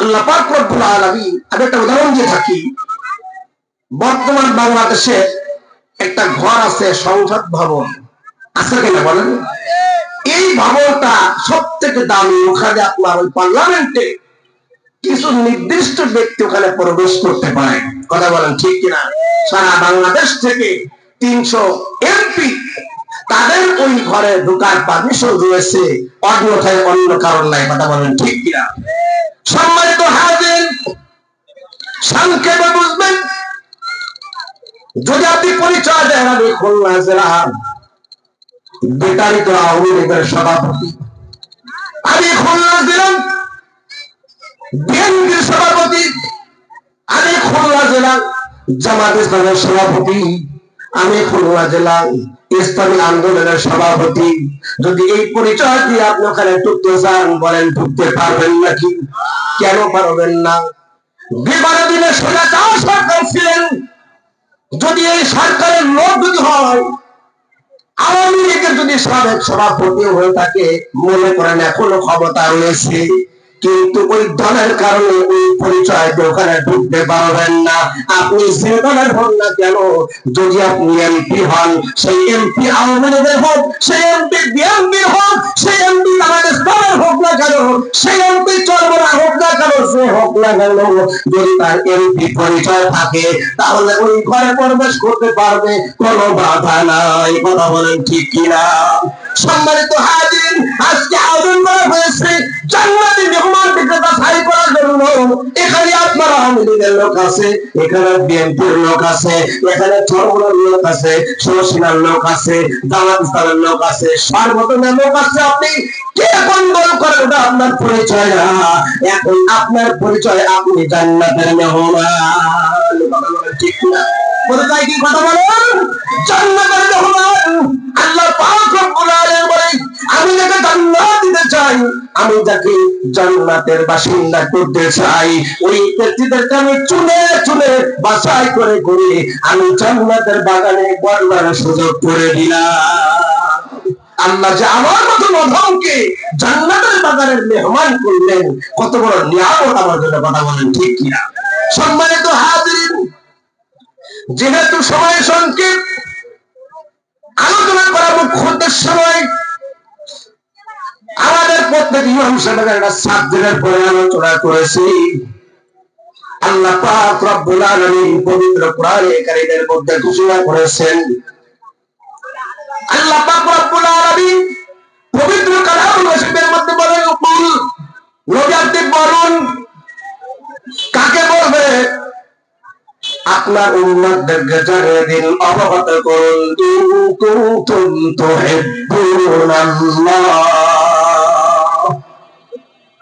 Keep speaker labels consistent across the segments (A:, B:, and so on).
A: আল্লাহ পাক রব্বুল আলামিন আমি একটা উদাহরণ দিয়ে থাকি। বর্তমান বাংলাদেশে একটা ঘর আছে, সংসদ ভবন। আছে কিনা বলেন? এই ভবনটা সব থেকে দামি। ওখানে আপনার ওই পার্লামেন্টে কিছু নির্দিষ্ট ব্যক্তি ওখানে প্রবেশ করতে পারে। কথা বলেন ঠিক কিনা? সারা বাংলাদেশ থেকে তিনশো এমপি তাদের ওই ঘরে ঢোকার পারমিশন রয়েছে। অন্য কারণ নাই। কথা বলেন ঠিক কিনা? সংক্ষেপে বুঝবেন? যদি আপনি পরিচয় দেন, আমি খুলনা জেলার বিতাড়িত আওয়ামী লীগের সভাপতি। আমি খুলনা জেলার বিএনপির সভাপতি। আমি খুলনা জেলার জামাত ইসলামের সভাপতি। আমি খুলনা জেলার ইসলামী আন্দোলনের সভাপতি। যদি এই পরিচয় দিয়ে আপনি ওখানে ঢুকতে চান, বলেন ঢুকতে পারবেন নাকি? কেন পারবেন না? দিনে যদি এই সরকারের লোক যদি হয়, আওয়ামী লীগের যদি সাবেক সভাপতি হয়ে থাকে, মনে করেন এখনও ক্ষমতা রয়েছে। কিন্তু ওই দলের কারণে ওই পরিচয় ওখানে ঢুকতে পারবেন না। আপনি যে দলের হন না কেন? যদি আপনি এমপি হন, সেই এমপি আওয়ামী হোক, সেই এমপি হোক, সেই এমপি দলের হোক না কেন, সেই এমপি চর্মরা হোক না কেন, সে হোক না কেন। যদি তার এমপি পরিচয় থাকে, তাহলে ওই ঘরে প্রবেশ করতে পারবে, কোনো বাধা নাই। কথা বলেন ঠিক কিনা? সম্মানিত হাজির আজকে আয়োজন করা হয়েছে, জান্নাতি মেহমান বিক্রেতা সাই করার জন্য। এখানে আপনার আওয়ামী লীগের লোক আছে, এখানে বিএনপির লোক আছে, এখানে চরমনার লোক আছে শিবসেনার লোক আছে ইসলামের লোক আছে সর্বতনের লোক আছে আপনি। কে কোন দল করেন ওটা আপনার পরিচয় না? এখন আপনার পরিচয় আপনি জান্নাতের মেহমান। ঠিক না? পরিচয় কি কথা বলেন? জান্নাতের মেহমান। আল্লাহ পাক রব্বুল আমি যাকে জান্নাত দিতে চাই, আমি যাকে জান্নাতের বাসিন্দা করতে চাই। ওই ব্যক্তিদেরকে আমি চুনে চুনে বাছাই করে করে আমি জান্নাতের বাগানে বড়বার সুযোগ করে দিলাম। আল্লাহ যে আমার মতো নধমকে জান্নাতের বাগানের মেহমান করলেন, কত বড় নিয়ামত আমার জন্য কথা বলেন, ঠিক কিনা? সম্মানিত হাজির যেহেতু সময় সংক্ষেপ, আলোচনা করা মুখ্য উদ্দেশ্য নয় আমাদের প্রত্যেক ইমাম সাহেবের একটা সাবজেক্টের পরে আলোচনা করেছি। আল্লাহ পাক রব্বুল আলামিন পবিত্র কোরআনে মধ্যে ঘোষণা করেছেন, আল্লাহ পাক রব্বুল আলামিন পবিত্র কালামুল মধ্যে বলেন কুল বলুন, কাকে বলবে? আপনার উম্মতদেরকে দিন, অবগত করুন কুনতুম তুহিব্বুনাল্লাহ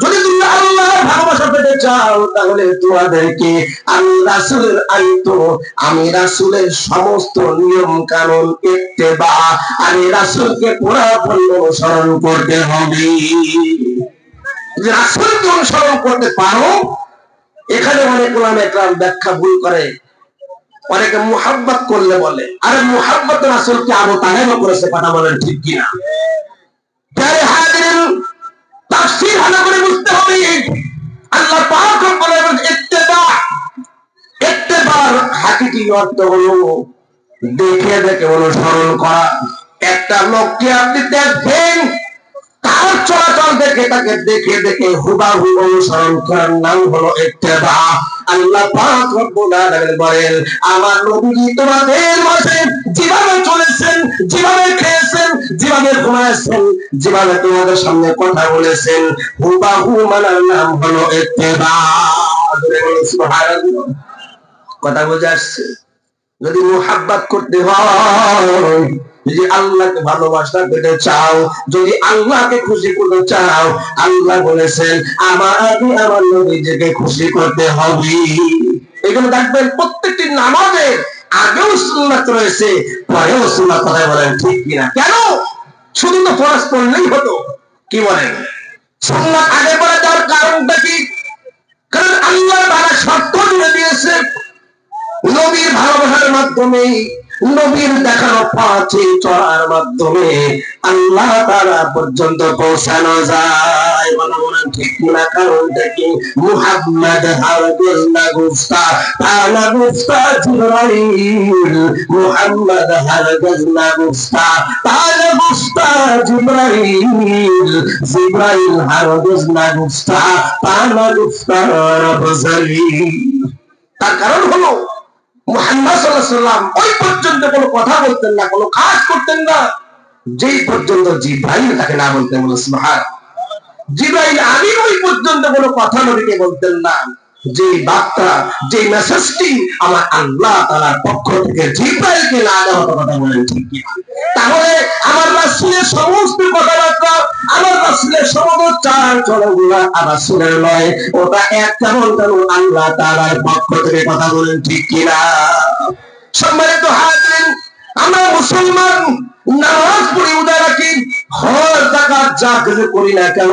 A: যদি তুমি আল্লাহর ভালোবাসা পেতে চাও, তাহলে তোমাদেরকে আমি রাসূলের আইত আমি রাসূলের সমস্ত নিয়ম কানুন ইত্তেবা, আমি রাসূলকে পুরাপূর্ণ অনুসরণ করতে হবে। রাসূলকে অনুসরণ করতে পারো, এখানে অনেক ওলামা একরাম ব্যাখ্যা ভুল করে। অনেকে মুহাব্বত করলে বলে, আরে মুহাব্বত রাসূলকে আবু তাহেরও করেছে কথা বলেন ঠিক কিনা? তাফসীর ভালো করে অর্থ হলো দেখে দেখে অনুসরণ করা। একটা লোককে আপনি দেখবেন, তার চলাচল দেখে তাকে দেখে দেখে হুবাহু অনুসরণ করার নাম হলো আল্লাহ পাক রব্বুল আলামিন বলেন, আমার তোমাদের মাঝে যেভাবে চলেছেন, যেভাবে খেয়েছেন, যেভাবে ঘুমাইছেন, যেভাবে তোমাদের সামনে কথা বলেছেন, হুবাহু মানার নাম হলো কথা বুঝে আসছে? যদি মোহাব্বত করতে হয়, যদি আল্লাহকে ভালোবাসা পেতে চাও, যদি আল্লাহকে খুশি করতে চাও, আল্লাহ বলেছেন, আমার আগে আমার নবীজিকে খুশি করতে হবে। এগুলো দেখবেন প্রত্যেকটি নামাজের আগেও সুন্নাত রয়েছে, পরেও সুন্নাত কথা বলেন, ঠিক কিনা? কেন? শুধু তো ফরজ পড়লেই হতো, কি বলেন? সুন্নাত আগে পড়ে যাওয়ার কারণটা কি? কারণ আল্লাহ তারা শর্ত দিয়ে দিয়েছে নবীর ভালোবাসার মাধ্যমে, নবীর দেখানো পাঁচে চড়ার মাধ্যমে আল্লাহ তারা পর্যন্ত পৌঁছানো যায়। না কারণটা কি মুহাম্মদ হারগুল না গুফতা তালা গুফতা জিব্রাইল, মুহাম্মদ হারগুল না গুফতা তালা গুফতা জিব্রাইল জিব্রাইল হারগুল না গুফতা তালা গুফতা রবজালি তার কারণ হলো মুহাম্মদ ওই পর্যন্ত কোনো কথা বলতেন না, কোনো করতেন না। পর্যন্ত তাকে না বলতে আমি ওই পর্যন্ত কোনো কথা নবীকে বলতেন না। যে বার্তা, যে মেসেজটি আমার আল্লাহ তাআলার পক্ষ থেকে জিব্রাইলকে না দেওয়া কথা বলেন, ঠিক তাহলে আমার রাসূলের সমস্ত কথাবার্তা, আমার রাসূলের সমস্ত চাল চলনগুলো আমার রাসূলের নয়। ওটা এক কেমন কেমন আল্লাহ তাআলার পক্ষ থেকে কথা বলেন, ঠিক কিনা সম্মানিত হাজিরিন, আমরা মুসলমান নামাজ পড়ি উদয় রাখি হজ জাকাত যা কিছু করি না কেন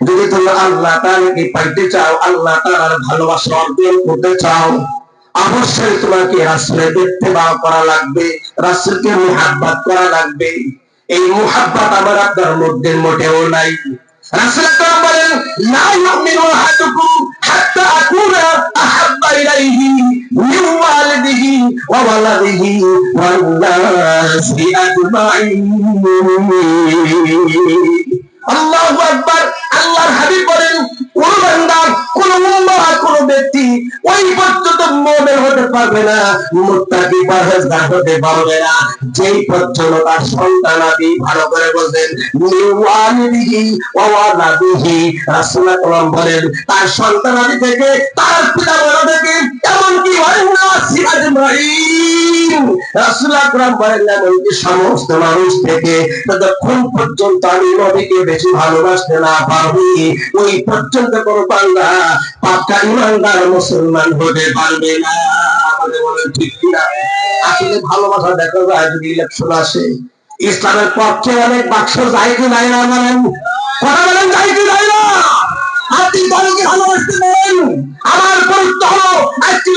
A: যদি তোমরা আল্লাহ পাইতে চাও, আল্লাহ ভালোবাসা অর্জন করতে চাও, অবশ্যই তোমাকে রাসূলের করা লাগবে, রাসূলকে মুহাব্বত করা লাগবে। এই মুহাব্বত আমার আপনার মধ্যে মোটেও নাই। রাসূল আকরাম বলেন লা ইউমিনু আহাদুকুম হাত্তা আকুনা আহাব্বা ইলাইহি মিন ওয়ালিদিহি ওয়া ওয়ালাদিহি পারবে না, মুত্তাকি পরহেজগার হতে পারবে না। যেই পর্যন্ত তার সন্তান আদি ভালো করে বলছেন নিওয়ালিদিহি ওয়ালাদিহি রাসূল আকরাম বলেন, তার সন্তান আদি থেকে, তার পিতা মাতা থেকে এমনকি ওয়ান্না সিরাজ ইব্রাহিম রাসূল আকরাম বলেন, এমনকি সমস্ত মানুষ থেকে ততক্ষণ পর্যন্ত আমি নবীকে বেশি ভালোবাসতে না পারবি, ওই পর্যন্ত কোনো বান্দা পাক্কা ইমানদার মুসলমান হতে পারবে না। আসলে ভালোবাসা দেখা যায় ইলেকশন আসে। ইসলামের পক্ষে অনেক বাক্স যায় কি নাই না বলেন? কথা বলেন কি না? আপনি ভালোবাসতে আমার গুরুত্ব হলো একটি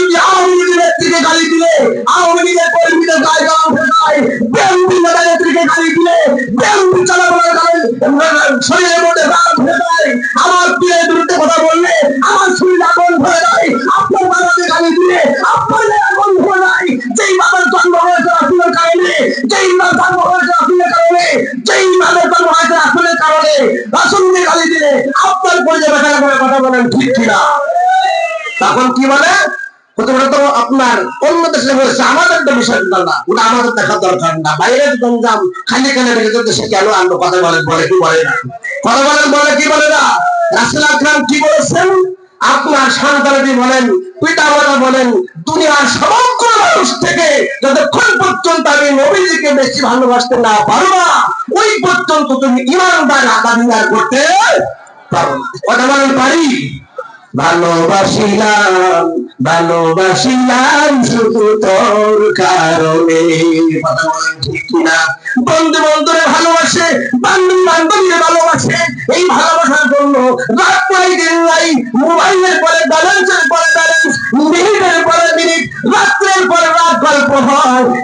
A: আপনার অন্য দেশে হয়েছে আমাদের তো বিষয় না ওটা আমাদের দেখা দরকার না, বাইরের গঞ্জাম খালি খালি রেখে দেশে কেন আনলো? কথা বলেন, বলে কি বলে না? কথা বলেন, বলে কি বলে না? রাসুল আকরাম কি বলেছেন? আপনার সন্তানাদি বলেন পিতা মাতা বলেন, দুনিয়ার সমগ্র মানুষ থেকে যতক্ষণ পর্যন্ত আমি নবীজিকে বেশি ভালোবাসতে না পারবা ওই পর্যন্ত তুমি ইমানদার আদাবিদার করতে ভালোবাসিলাম শুধু তোর কারণে। বন্ধু বন্ধুরে ভালোবাসে, বান্ধবী ভালোবাসে, এই ভালোবাসার জন্য রাত দিন নাই, মোবাইলের পরে ব্যালেন্সের পরে ব্যালেন্স মিনিটের পরে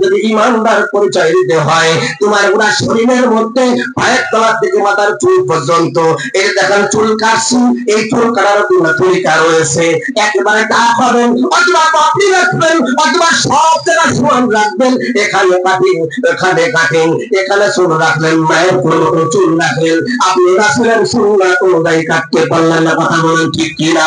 A: যদি ইমানদার পরিচয় দিতে হয়, তোমার শরীরের মধ্যে পায়ের তলার থেকে মাথার চুল পর্যন্ত দেখেন চুল কাটছি, এই চুল কাটার তরিকা রয়েছে। একেবারে অথবা আপনি রাখবেন, অথবা সব সমান রাখবেন। এখানে কাটিং এখানে কাটিং, এখানে চুল রাখলেন, মায়ের চুল রাখলেন। আপনি সুন্নাত অনুযায়ী কাটতে পারলেন না, কথা বলেন ঠিক কিনা?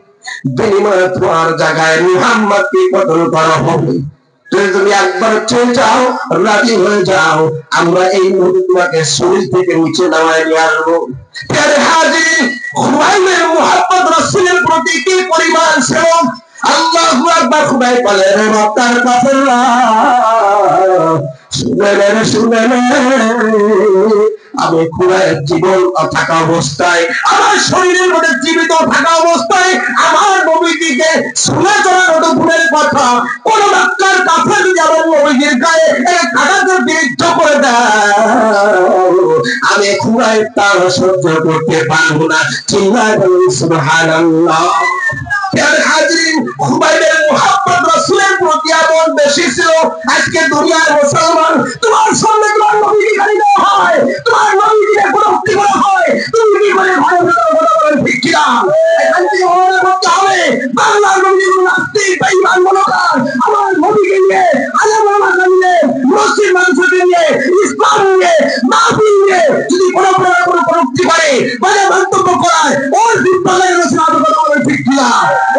A: বিনিময়ে তোমার জায়গায় মুহাম্মদকে কতল করা হবে। যদি তুমি একবার চেয়ে যাও রাজি হয়ে যাও আমরা এই মুহূর্তে তোমাকে শরীর থেকে নিচে নামায় নিয়ে আসব। প্রতি কি পরিমাণ সেবক আল্লাহু আকবার খুবাই বলে রে মক্কার কাফেররা শুনে রে, শুনে নে। আমি খুঁড়ায় জীবন থাকা অবস্থায়, আমার শরীরের মধ্যে জীবিত থাকা অবস্থায়, আমার নবীজিকে শুনে চলার মতো ভুলের কথা কোন ডাক্তার কাছে যদি আমার নবীজির গায়ে এক কাটাকে বিরুদ্ধ করে দেয়, আমি খুঁড়ায় তার সহ্য করতে পারব না। চিল্লায় বলুন, সুবহানাল্লাহ। খুবাইবের মুহাব্বত রাসূলের প্রতি মনে করতে হবে যদি কোনো কোনো কুরক্তি করে মানে মন্তব্য করায়, ওই 啊